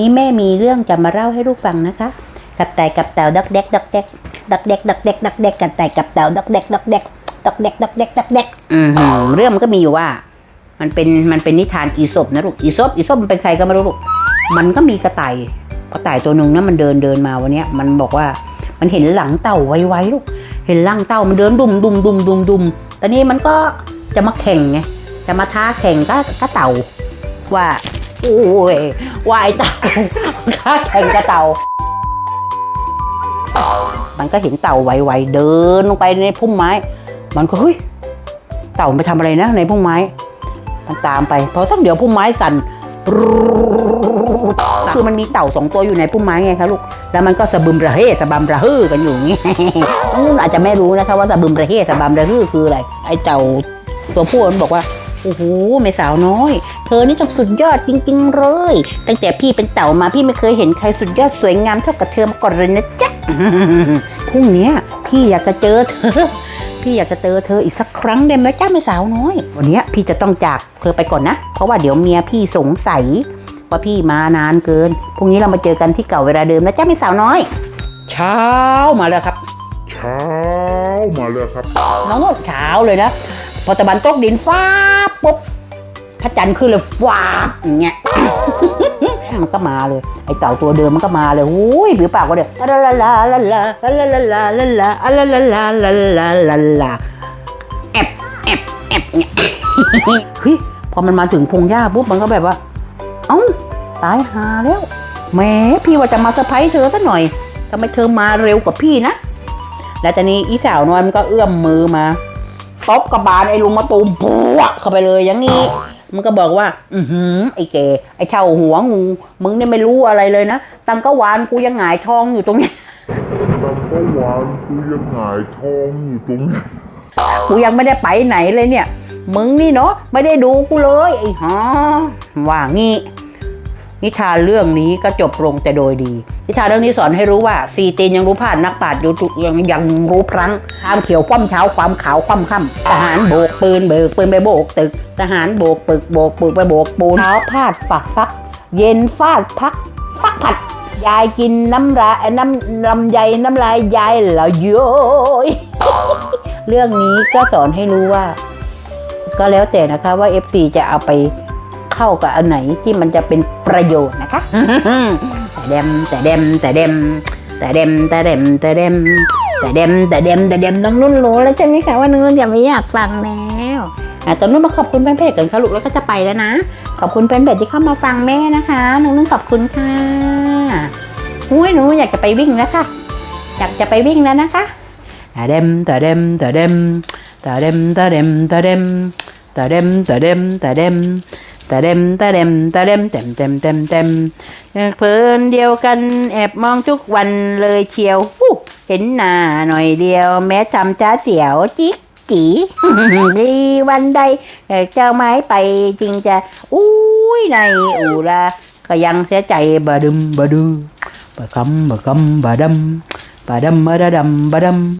นี่แม่มีเรื่องจะมาเล่าให้ลูกฟังนะคะ กับไต่กับเต่าดักแดกดักแดกดักแดกดักแดกดักแดกกับไต่กับเต่าดักแดกดักแดกดักแดกดักแดกดักแดกอืมเรื่องมันก็มีอยู่ว่า มันเป็นมันเป็นนิทานอีสปนะลูกอีสปอีสปมันเป็นใครก็ไม่รู้ลูกมันก็มีกระต่ายกระต่ายตัวหนึ่งนะมันเดินเดินมาวันเนี้ยมันบอกว่ามันเห็นหลังเต่าไวๆลูกเห็นหลังเต่ามันเดินดุมดุมดุมดุมดุมตอนนี้มันก็จะมาแข่งไงจะมาท้าแข่งก็ก็เต่าว่าโอ้ยวายเต่าท้าแข่งกับเต่า มันก็เห็นเต่าไวๆเดินลงไปในพุ่มไม้ มันก็เฮ้ยเต่ามันไปทำอะไรนะในพุ่มไม้ มันตามไปพอสักเดี๋ยวพุ่มไม้สั่นคือมันมีเต่าสองตัวอยู่ในพุ่มไม้ไงคะลูก แล้วมันก็สะบึมระเฮสะบัมระฮือกันอยู่อย่างงี้น้องนุ่นอาจจะไม่รู้นะคะว่าสะบึมระเฮสะบัมระฮือคืออะไร ไอ้เต่าตัวผู้มันบอกว่า โอ้โหแม่สาวน้อย เธอนี่จังสุดยอดจริง ๆ เลย ตั้งแต่พี่เป็นเต่ามาพี่ไม่เคยเห็นใครสุดยอดสวยงามเท่ากับเธอมาก่อนเลยนะจ๊ะพรุ่งเนี้ยพี่อยากจะเจอเธอ พี่อยากจะเจอเธออีกสักครั้งได้ไหมจ้าแม่สาวน้อย วันเนี้ยพี่จะต้องจากเธอไปก่อนนะ เพราะว่าเดี๋ยวเมียพี่สงสัยว่าพี่มานานเกิน พรุ่งนี้เรามาเจอกันที่เก่าเวลาเดิมนะจ้าแม่สาวน้อย เช้ามาแล้วครับ เช้ามาเลยครับ น้องนุ่นเช้าเลยนะ พอตะวันตกดินฟ้าบ ปุ๊บพระจันทร์ขึ้นเลยฟ้าบอย่างเงี้ยมันก็มาเลย ไอเต่าตัวเดิมมันก็มาเลยโอ้ยหรือเปล่าก็เดี๋ยวลาลาลาลาลาลาลาลาลาลาลาลาลาลาลาลาลาลาแอบแอบแอบเนี่ยเฮ้ยพอมันมาถึงพงหญ้าปุ๊บมันก็แบบว่า เอ้าตายหาแล้วแหมพี่ว่าจะมาเซอร์ไพรส์เธอซะหน่อยทำไมเธอมาเร็วกว่าพี่นะแล้วตอนนี้อีสาวน้อยมันก็เอื้อมมือมา ตบกระบาลไอ้ลุงมาตูมปวกเข้าไปเลยอย่างนี้ มันก็บอกว่า อือหือไอ้เจไอ้เช่าหัวงู มึงเนี่ยไม่รู้อะไรเลยนะตังก็วานกูยังหงายทองอยู่ตรงนี้ดังก็วานกูยังหงายทองอยู่ตรงนี้กูยังไม่ได้ไปไหนเลยเนี่ย มึงนี่เนาะไม่ได้ดูกูเลยไอ้ฮะว่างี้ นิทานเรื่องนี้ก็จบลงแต่โดยดี นิทานเรื่องนี้สอนให้รู้ว่าซีตีนยังรู้ผ่านนักปราชญ์ยังยังรู้พลังความเขียวคว่ำเช้าความขาวคว่ำค่ำทหารโบกปืนเบิกปืนไปโบกตึก ทหารโบกปึกโบกปึกไปโบกปูนเช้าพาดฝักฟัก เย็นฟาดพักฟักผัด ยายกินน้ำลายน้ำลำไยน้ำลายยายเหรอโย้ยเรื่องนี้ก็สอนให้รู้ว่า ก็แล้วแต่นะคะว่า FC จะเอาไป เข้ากับอันไหนที่มันจะเป็นประโยชน์นะคะ แต่เดมแต่เดมแต่เดมแต่เดมแต่เดมแต่เดมแต่เดมแต่เดมแต่เดมน้องนุ่นรู้แล้วใช่ไหมคะว่าน้องนุ่นจะไม่อยากฟังแล้วอะตอนนุ่นมาขอบคุณแฟนเพจกันค่ะลูกแล้วก็จะไปแล้วนะ ขอบคุณแฟนเพจที่เข้ามาฟังแม่นะคะน้องนุ่นขอบคุณค่ะอุ้ยหนูอยากจะไปวิ่งแล้วค่ะ อยากจะไปวิ่งแล้วนะคะแต่เดมแต่เดมแต่เดมแต่เดมแต่เดมแต่เดมแต่เดมแต่เดมแต่เดม ตะเด็มตะเด็มตะเด็มเต็มเต็มเต็มเต็มเพลินเดียวกันแอบมองทุกวันเลยเชียวเห็นหน้าหน่อยเดียว แม้ทำจ้าเสียวจิกจีดีวันใดเจ้าไม้ไปจริงจะอุ้ยในอูราก็ยังเสียใจบะดึมบะดือบะคำบะคำบะดำบะดำบะดำบะดำ